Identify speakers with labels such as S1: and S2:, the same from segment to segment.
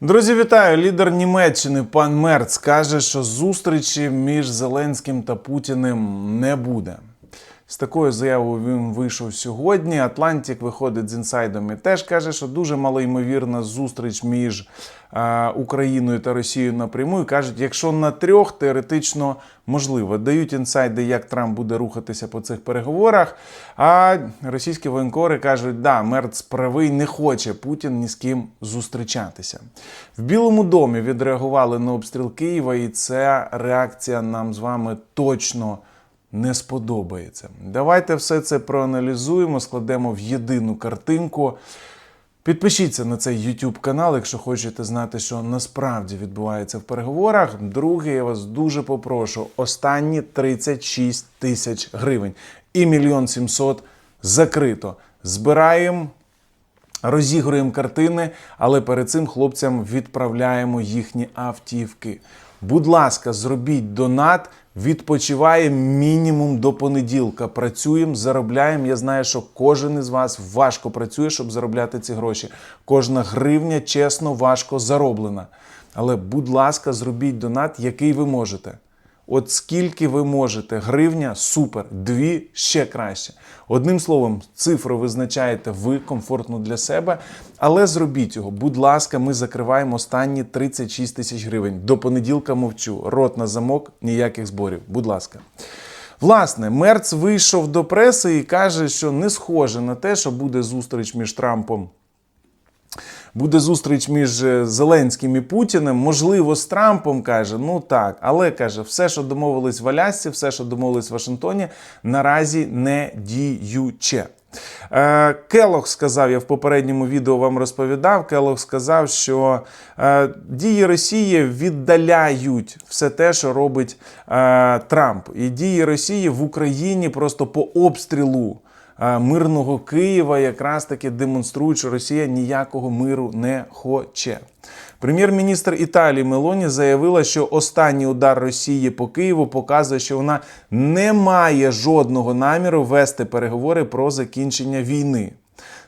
S1: Друзі, вітаю! Лідер Німеччини пан Мерц каже, що зустрічі між Зеленським та Путіним не буде. З такою заявою він вийшов сьогодні. Атлантик виходить з інсайдом і теж каже, що дуже малоймовірна зустріч між е, Україною та Росією напряму. І кажуть, якщо на трьох теоретично можливо. Дають інсайди, як Трамп буде рухатися по цих переговорах. А російські воєнкори кажуть, да, Мерц правий не хоче Путін ні з ким зустрічатися. В Білому домі відреагували на обстріл Києва, і ця реакція нам з вами точно не сподобається. Давайте все це проаналізуємо, складемо в єдину картинку. Підпишіться на цей YouTube канал, якщо хочете знати, що насправді відбувається в переговорах. Друге, я вас дуже попрошу: останні 36 тисяч гривень і мільйон сімсот закрито. Збираємо. Розігруємо картини, але перед цим хлопцям відправляємо їхні автівки. Будь ласка, зробіть донат. Відпочиваємо мінімум до понеділка. Працюємо, заробляємо. Я знаю, що кожен із вас важко працює, щоб заробляти ці гроші. Кожна гривня чесно, важко зароблена. Але, будь ласка, зробіть донат, який ви можете. От скільки ви можете, гривня супер, дві ще краще. Одним словом, цифру визначаєте ви комфортно для себе, але зробіть його. Будь ласка, ми закриваємо останні 36 тисяч гривень. До понеділка мовчу. Рот на замок, ніяких зборів. Будь ласка. Власне, Мерц вийшов до преси і каже, що не схоже на те, що буде зустріч між Трампом Буде зустріч між е, Зеленським і Путіним, можливо, з Трампом каже, ну так, але каже, все, що домовились в Алясці, все, що домовились в Вашингтоні, наразі не діюче. Е, Келох сказав, я в попередньому відео вам розповідав. Келох сказав, що е, дії Росії віддаляють все те, що робить е, Трамп. І дії Росії в Україні просто по обстрілу мирного Києва якраз таки демонструють, що Росія ніякого миру не хоче. Прем'єр-міністр Італії Мелоні заявила, що останній удар Росії по Києву показує, що вона не має жодного наміру вести переговори про закінчення війни.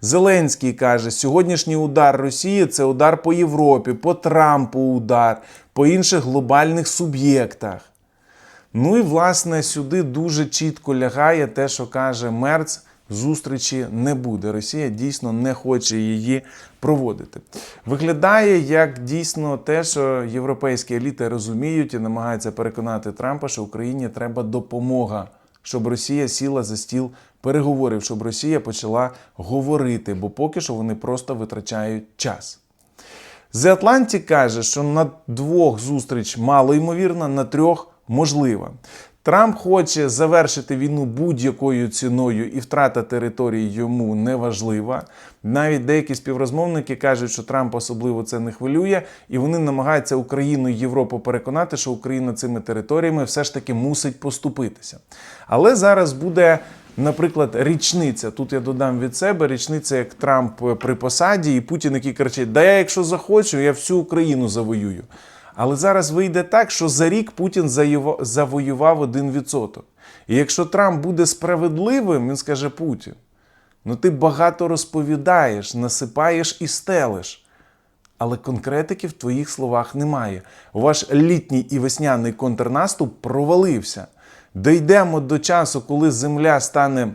S1: Зеленський каже, сьогоднішній удар Росії це удар по Європі, по Трампу удар, по інших глобальних суб'єктах. Ну і власне сюди дуже чітко лягає те, що каже Мерц. Зустрічі не буде. Росія дійсно не хоче її проводити. Виглядає як дійсно те, що європейські еліти розуміють і намагаються переконати Трампа, що Україні треба допомога, щоб Росія сіла за стіл переговорів, щоб Росія почала говорити, бо поки що вони просто витрачають час. The Atlantic каже, що на двох зустріч мало ймовірна, на трьох можлива. Трамп хоче завершити війну будь-якою ціною, і втрата території йому не важлива. Навіть деякі співрозмовники кажуть, що Трамп особливо це не хвилює, і вони намагаються Україну і Європу переконати, що Україна цими територіями все ж таки мусить поступитися. Але зараз буде. Наприклад, річниця. Тут я додам від себе річниця, як Трамп при посаді, і Путін, який кричить: Да я, якщо захочу, я всю Україну завоюю. Але зараз вийде так, що за рік Путін завоював 1%. І якщо Трамп буде справедливим, він скаже Путін: ну ти багато розповідаєш, насипаєш і стелиш. Але конкретики в твоїх словах немає. Ваш літній і весняний контрнаступ провалився. Дійдемо до часу, коли земля стане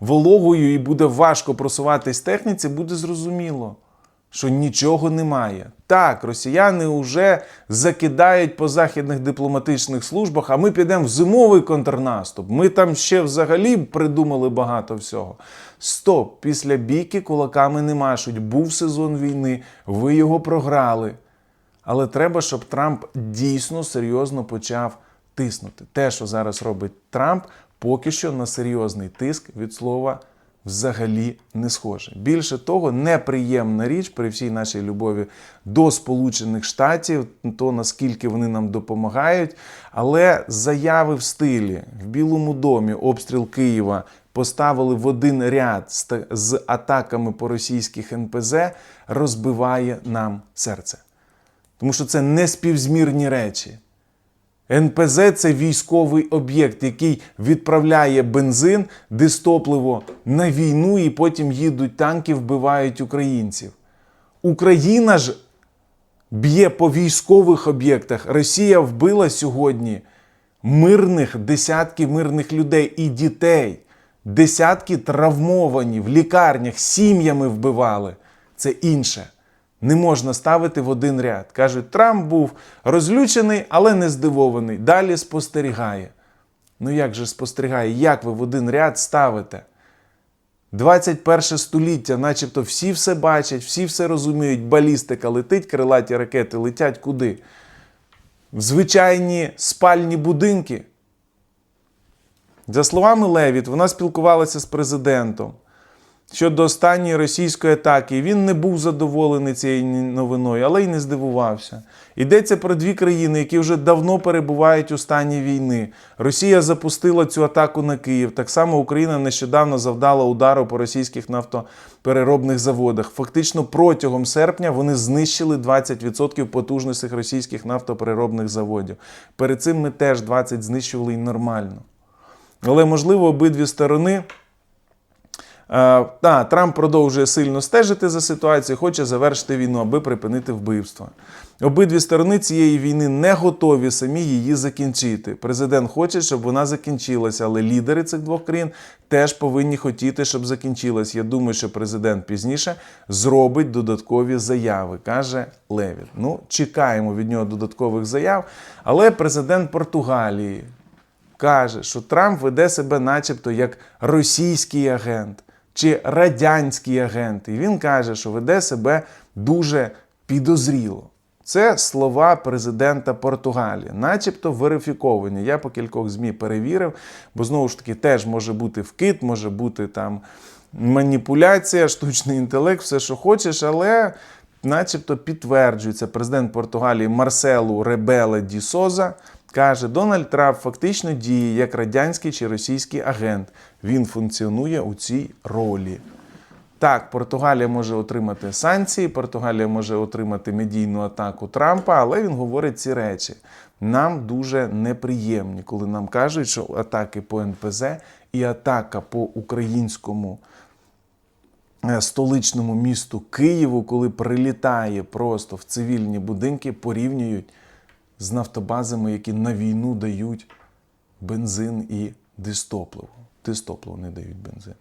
S1: вологою і буде важко просуватись техніці, буде зрозуміло, що нічого немає. Так, росіяни вже закидають по західних дипломатичних службах, а ми підемо в зимовий контрнаступ. Ми там ще взагалі придумали багато всього. Стоп! Після бійки кулаками не машуть. Був сезон війни, ви його програли. Але треба, щоб Трамп дійсно серйозно почав тиснути. Те, що зараз робить Трамп, поки що на серйозний тиск від слова взагалі не схоже. Більше того, неприємна річ при всій нашій любові до Сполучених Штатів, то наскільки вони нам допомагають. Але заяви в стилі в Білому домі, обстріл Києва. Поставили в один ряд з атаками по російських НПЗ, розбиває нам серце. Тому що це не співзмірні речі. НПЗ це військовий об'єкт, який відправляє бензин, дистопливо на війну, і потім їдуть танки, вбивають українців. Україна ж б'є по військових об'єктах. Росія вбила сьогодні мирних десятки мирних людей і дітей. Десятки травмовані в лікарнях, сім'ями вбивали. Це інше. Не можна ставити в один ряд. Кажуть, Трамп був розлючений, але не здивований. Далі спостерігає. Ну як же спостерігає? Як ви в один ряд ставите? 21 століття, начебто всі все бачать, всі все розуміють. Балістика летить, крилаті ракети летять куди? В звичайні спальні будинки. За словами Левіт, вона спілкувалася з президентом щодо останньої російської атаки. Він не був задоволений цією новиною, але й не здивувався. Йдеться про дві країни, які вже давно перебувають у стані війни. Росія запустила цю атаку на Київ. Так само Україна нещодавно завдала удару по російських нафтопереробних заводах. Фактично протягом серпня вони знищили 20% потужностей російських нафтопереробних заводів. Перед цим ми теж 20 знищували і нормально. Але можливо обидві сторони. Е, та, Трамп продовжує сильно стежити за ситуацією, хоче завершити війну, аби припинити вбивства. Обидві сторони цієї війни не готові самі її закінчити. Президент хоче, щоб вона закінчилася, але лідери цих двох країн теж повинні хотіти, щоб закінчилась. Я думаю, що президент пізніше зробить додаткові заяви, каже Левіт. Ну, чекаємо від нього додаткових заяв. Але президент Португалії каже, що Трамп веде себе, начебто, як російський агент чи радянський агент. І він каже, що веде себе дуже підозріло. Це слова президента Португалії, начебто верифіковані. Я по кількох ЗМІ перевірив, бо знову ж таки теж може бути вкид, може бути там маніпуляція, штучний інтелект, все, що хочеш, але начебто підтверджується президент Португалії Марселу Ребеле Ді Соза. Каже, Дональд Трамп фактично діє як радянський чи російський агент. Він функціонує у цій ролі. Так, Португалія може отримати санкції, Португалія може отримати медійну атаку Трампа, але він говорить ці речі. Нам дуже неприємні, коли нам кажуть, що атаки по НПЗ і атака по українському е, столичному місту Києву, коли прилітає просто в цивільні будинки, порівнюють з нафтобазами, які на війну дають бензин і дистопливо. Дистопливо не дають бензин.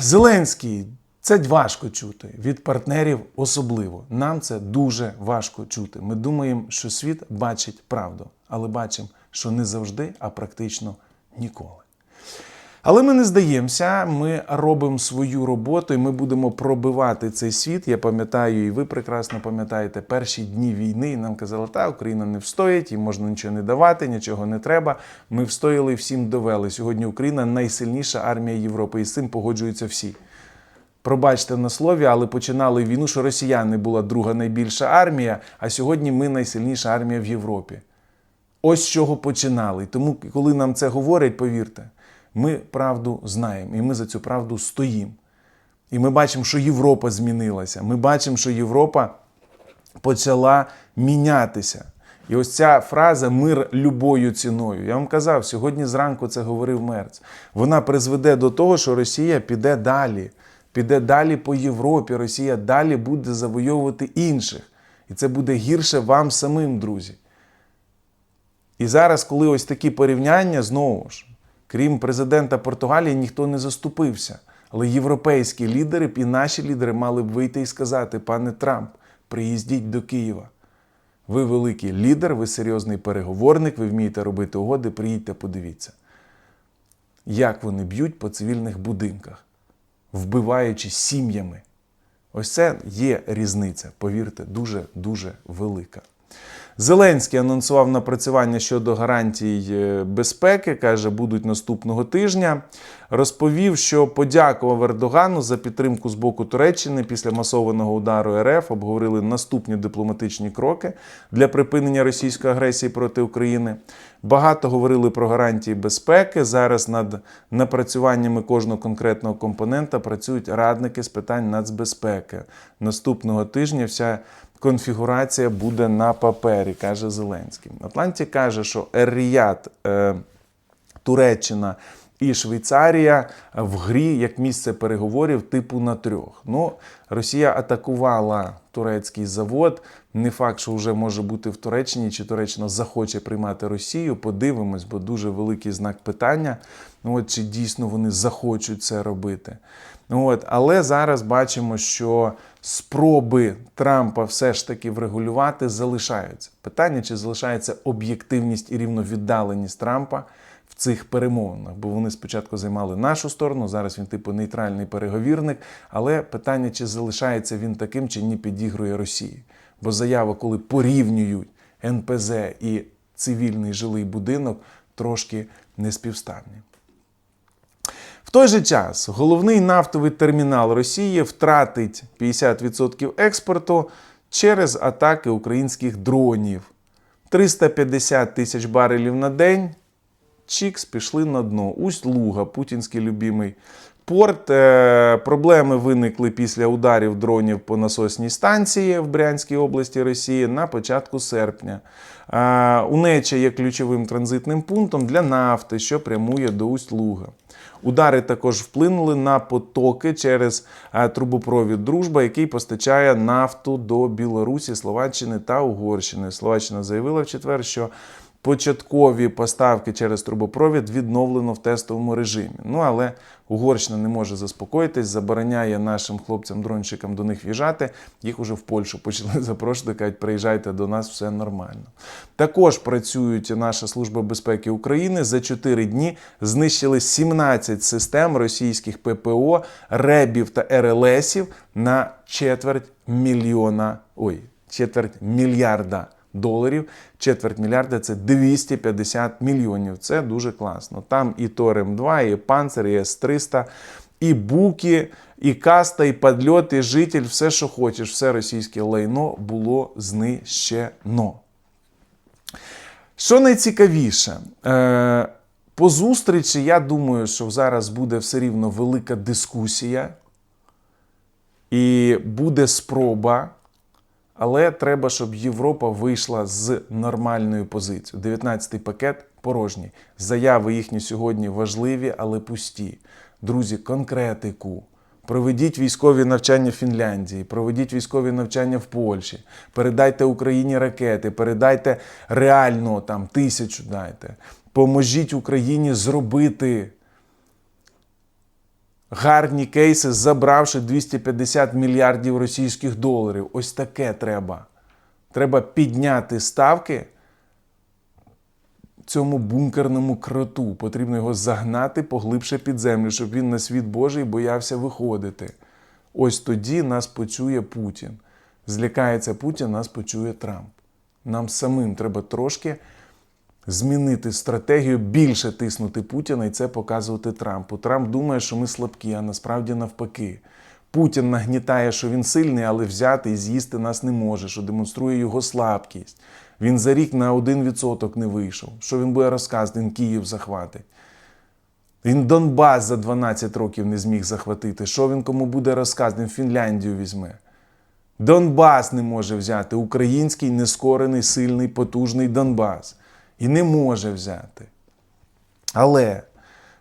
S1: Зеленський, це важко чути. Від партнерів особливо. Нам це дуже важко чути. Ми думаємо, що світ бачить правду, але бачимо, що не завжди, а практично ніколи. Але ми не здаємося, ми робимо свою роботу і ми будемо пробивати цей світ. Я пам'ятаю, і ви прекрасно пам'ятаєте перші дні війни. І нам казали, та Україна не встоїть, їм можна нічого не давати, нічого не треба. Ми встояли і всім довели. Сьогодні Україна найсильніша армія Європи, і з цим погоджуються всі. Пробачте на слові, але починали війну, що росіяни була друга найбільша армія, а сьогодні ми найсильніша армія в Європі. Ось з чого починали. Тому, коли нам це говорять, повірте. Ми правду знаємо, і ми за цю правду стоїмо. І ми бачимо, що Європа змінилася. Ми бачимо, що Європа почала мінятися. І ось ця фраза мир любою ціною. Я вам казав, сьогодні зранку це говорив Мерц. Вона призведе до того, що Росія піде далі. Піде далі по Європі. Росія далі буде завойовувати інших. І це буде гірше вам самим, друзі. І зараз, коли ось такі порівняння, знову ж. Крім президента Португалії, ніхто не заступився. Але європейські лідери і наші лідери мали б вийти і сказати: пане Трамп, приїздіть до Києва. Ви великий лідер, ви серйозний переговорник, ви вмієте робити угоди, приїдьте, подивіться. Як вони б'ють по цивільних будинках, вбиваючи сім'ями. Ось це є різниця, повірте, дуже-дуже велика. Зеленський анонсував напрацювання щодо гарантій е, безпеки, каже, будуть наступного тижня. Розповів, що подякував Ердогану за підтримку з боку Туреччини після масованого удару РФ. Обговорили наступні дипломатичні кроки для припинення російської агресії проти України. Багато говорили про гарантії безпеки. Зараз над напрацюваннями кожного конкретного компонента працюють радники з питань нацбезпеки. Наступного тижня вся конфігурація буде на папері, каже Зеленський. Атланті каже, що Ер-Ріяд, е, Туреччина і Швейцарія в грі як місце переговорів типу на трьох. Ну, Росія атакувала турецький завод. Не факт, що вже може бути в Туреччині, чи Туреччина захоче приймати Росію. Подивимось, бо дуже великий знак питання. Ну, от, чи дійсно вони захочуть це робити. От, але зараз бачимо, що спроби Трампа все ж таки врегулювати залишаються. Питання, чи залишається об'єктивність і рівновіддаленість Трампа в цих перемовинах, бо вони спочатку займали нашу сторону, зараз він типу нейтральний переговірник. Але питання, чи залишається він таким, чи ні підігрує Росії. Бо заява, коли порівнюють НПЗ і цивільний жилий будинок, трошки неспівставні. В той же час головний нафтовий термінал Росії втратить 50% експорту через атаки українських дронів. 350 тисяч барелів на день. Чікс пішли на дно. Усть-Луга, путінський любимий порт. Е, проблеми виникли після ударів дронів по насосній станції в Брянській області Росії на початку серпня. Е, Унеча є ключовим транзитним пунктом для нафти, що прямує до Усть-Луга. Удари також вплинули на потоки через е, трубопровід Дружба, який постачає нафту до Білорусі, Словаччини та Угорщини. Словаччина заявила в четвер, що початкові поставки через трубопровід відновлено в тестовому режимі. Ну але Угорщина не може заспокоїтись, забороняє нашим хлопцям-дронщикам до них в'їжджати. Їх уже в Польщу почали запрошувати, кажуть, приїжджайте до нас, все нормально. Також працюють наша служба безпеки України. За 4 дні знищили 17 систем російських ППО, РЕБів та РЛСів на четверть мільйона. Ой, четверть мільярда доларів. Четверть мільярда це 250 мільйонів. Це дуже класно. Там і Тор М2, і Панцер, і С-300, і Буки, і Каста, і Падльот, і Житель, все, що хочеш, все російське лайно було знищено. Що найцікавіше, е, по зустрічі, я думаю, що зараз буде все рівно велика дискусія, і буде спроба але треба, щоб Європа вийшла з нормальною позицією. 19-й пакет порожній. Заяви їхні сьогодні важливі, але пусті. Друзі, конкретику. Проведіть військові навчання в Фінляндії, проведіть військові навчання в Польщі, передайте Україні ракети, передайте реально там тисячу дайте. Поможіть Україні зробити гарні кейси, забравши 250 мільярдів російських доларів. Ось таке треба. Треба підняти ставки цьому бункерному кроту. Потрібно його загнати поглибше під землю, щоб він на світ Божий боявся виходити. Ось тоді нас почує Путін. Злякається Путін, нас почує Трамп. Нам самим треба трошки змінити стратегію, більше тиснути Путіна і це показувати Трампу. Трамп думає, що ми слабкі, а насправді навпаки. Путін нагнітає, що він сильний, але взяти і з'їсти нас не може, що демонструє його слабкість. Він за рік на 1% не вийшов. Що він буде розказувати, він Київ захватить. Він Донбас за 12 років не зміг захватити. Що він кому буде розказувати? Він Фінляндію візьме. Донбас не може взяти. Український нескорений, сильний, потужний Донбас. І не може взяти. Але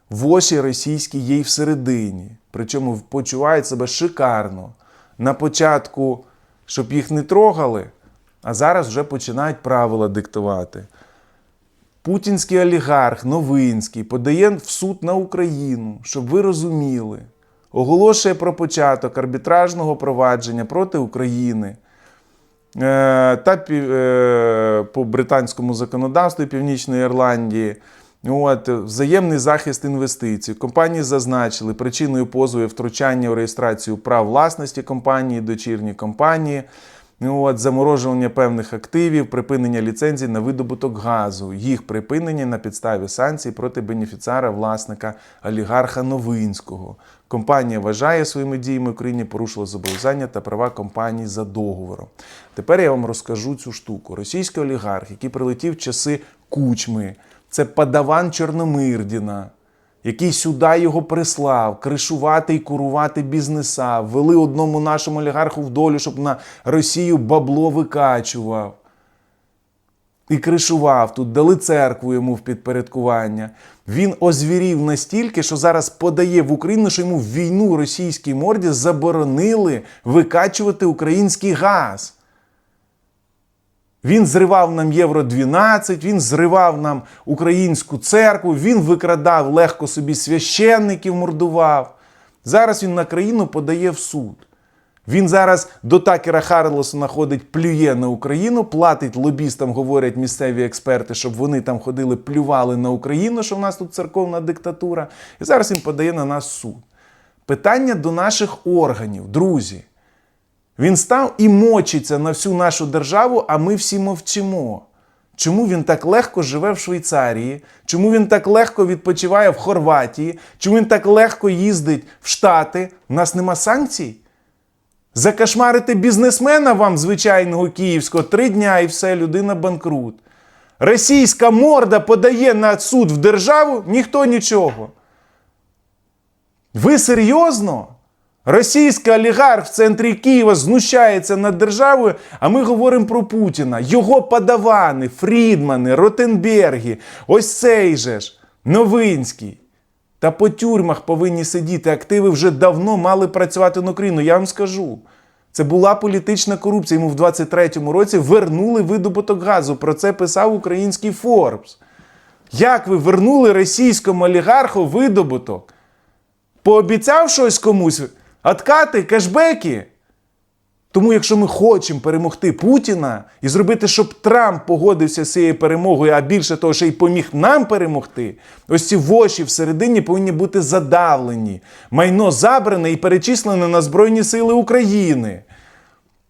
S1: воші російські є й всередині. Причому почувають себе шикарно. На початку, щоб їх не трогали, а зараз вже починають правила диктувати. Путінський олігарх Новинський подає в суд на Україну, щоб ви розуміли, оголошує про початок арбітражного провадження проти України та е, по британському законодавству Північної Ірландії. От, взаємний захист інвестицій. Компанії зазначили причиною позову є втручання у реєстрацію прав власності компанії, дочірні компанії, от, заморожування певних активів, припинення ліцензій на видобуток газу, їх припинення на підставі санкцій проти бенефіціара власника олігарха Новинського. Компанія вважає своїми діями Україні порушила зобов'язання та права компанії за договором. Тепер я вам розкажу цю штуку. Російський олігарх, який прилетів в часи кучми, це падаван Чорномирдіна, який сюди його прислав, кришувати і курувати бізнеса, ввели одному нашому олігарху в долю, щоб на Росію бабло викачував. І кришував тут, дали церкву йому в підпорядкування. Він озвірів настільки, що зараз подає в Україну, що йому в війну російській морді заборонили викачувати український газ. Він зривав нам Євро 12, він зривав нам українську церкву, він викрадав легко собі священників, мордував. Зараз він на країну подає в суд. Він зараз до Такера Харлосона ходить, плює на Україну, платить лобістам, говорять місцеві експерти, щоб вони там ходили, плювали на Україну, що в нас тут церковна диктатура. І зараз він подає на нас суд. Питання до наших органів, друзі. Він став і мочиться на всю нашу державу, а ми всі мовчимо. Чому він так легко живе в Швейцарії? Чому він так легко відпочиває в Хорватії? Чому він так легко їздить в Штати? У нас нема санкцій? Закашмарити бізнесмена вам, звичайного київського, три дня і все, людина банкрут. Російська морда подає на суд в державу, ніхто нічого. Ви серйозно? Російський олігарх в центрі Києва знущається над державою, а ми говоримо про Путіна. Його подавани, Фрідмани, Ротенберги, ось цей же ж, Новинський. Та по тюрмах повинні сидіти. Активи вже давно мали працювати на Україну. Я вам скажу. Це була політична корупція. Йому в 23-му році вернули видобуток газу. Про це писав український Форбс. Як ви вернули російському олігарху видобуток? Пообіцяв щось комусь? Откати, кешбеки? Тому, якщо ми хочемо перемогти Путіна і зробити, щоб Трамп погодився з цією перемогою, а більше того, ще й поміг нам перемогти, ось ці воші всередині повинні бути задавлені, майно забране і перечислене на Збройні Сили України.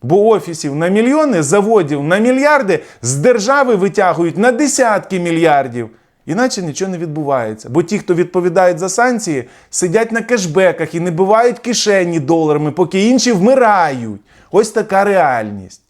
S1: Бо офісів на мільйони, заводів на мільярди з держави витягують на десятки мільярдів. Іначе нічого не відбувається. Бо ті, хто відповідають за санкції, сидять на кешбеках і не бивають кишені доларами, поки інші вмирають. Ось така реальність.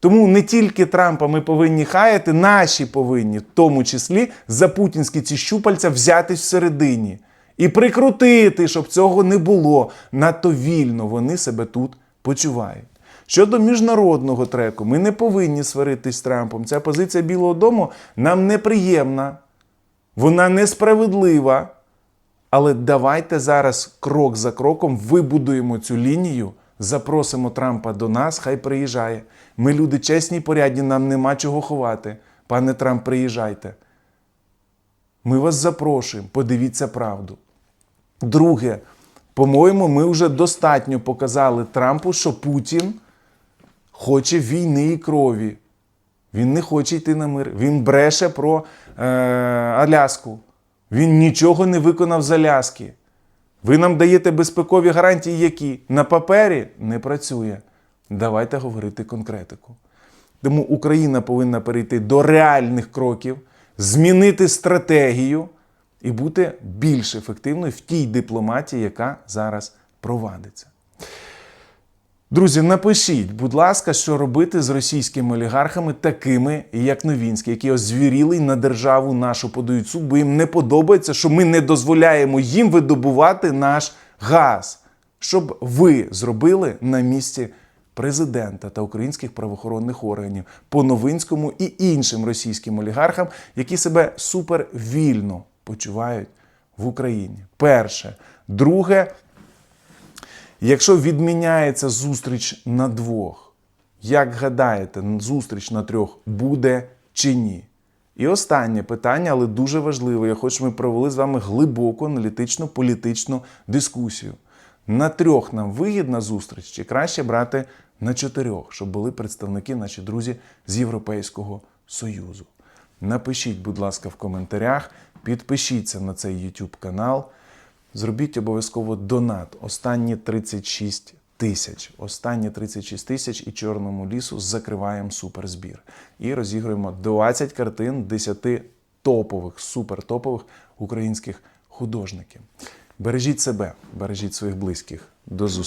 S1: Тому не тільки Трампа ми повинні хаяти, наші повинні, в тому числі за путінські ці щупальця взятись всередині і прикрутити, щоб цього не було. Надто вільно вони себе тут почувають. Щодо міжнародного треку, ми не повинні сваритись з Трампом. Ця позиція Білого Дому нам неприємна, вона несправедлива. Але давайте зараз крок за кроком вибудуємо цю лінію, запросимо Трампа до нас, хай приїжджає. Ми люди чесні і порядні, нам нема чого ховати. Пане Трамп, приїжджайте. Ми вас запрошуємо, подивіться правду. Друге, по-моєму, ми вже достатньо показали Трампу, що Путін хоче війни і крові. Він не хоче йти на мир. Він бреше про е, Аляску. Він нічого не виконав з Аляски. Ви нам даєте безпекові гарантії, які на папері не працює. Давайте говорити конкретику. Тому Україна повинна перейти до реальних кроків, змінити стратегію і бути більш ефективною в тій дипломатії, яка зараз провадиться. Друзі, напишіть, будь ласка, що робити з російськими олігархами, такими, як Новінський, які озвіріли на державу нашу подають суд, бо їм не подобається, що ми не дозволяємо їм видобувати наш газ. Щоб ви зробили на місці президента та українських правоохоронних органів по Новинському і іншим російським олігархам, які себе супервільно почувають в Україні. Перше. Друге, Якщо відміняється зустріч на двох, як гадаєте, зустріч на трьох буде чи ні? І останнє питання, але дуже важливе. Я хочу, щоб ми провели з вами глибоку аналітичну політичну дискусію. На трьох нам вигідна зустріч, чи краще брати на чотирьох, щоб були представники, наші друзі з Європейського Союзу. Напишіть, будь ласка, в коментарях, підпишіться на цей YouTube канал. Зробіть обов'язково донат. Останні 36 тисяч. Останні 36 тисяч і чорному лісу закриваємо суперзбір. І розігруємо 20 картин 10 топових, супертопових українських художників. Бережіть себе, бережіть своїх близьких. До зустрічі.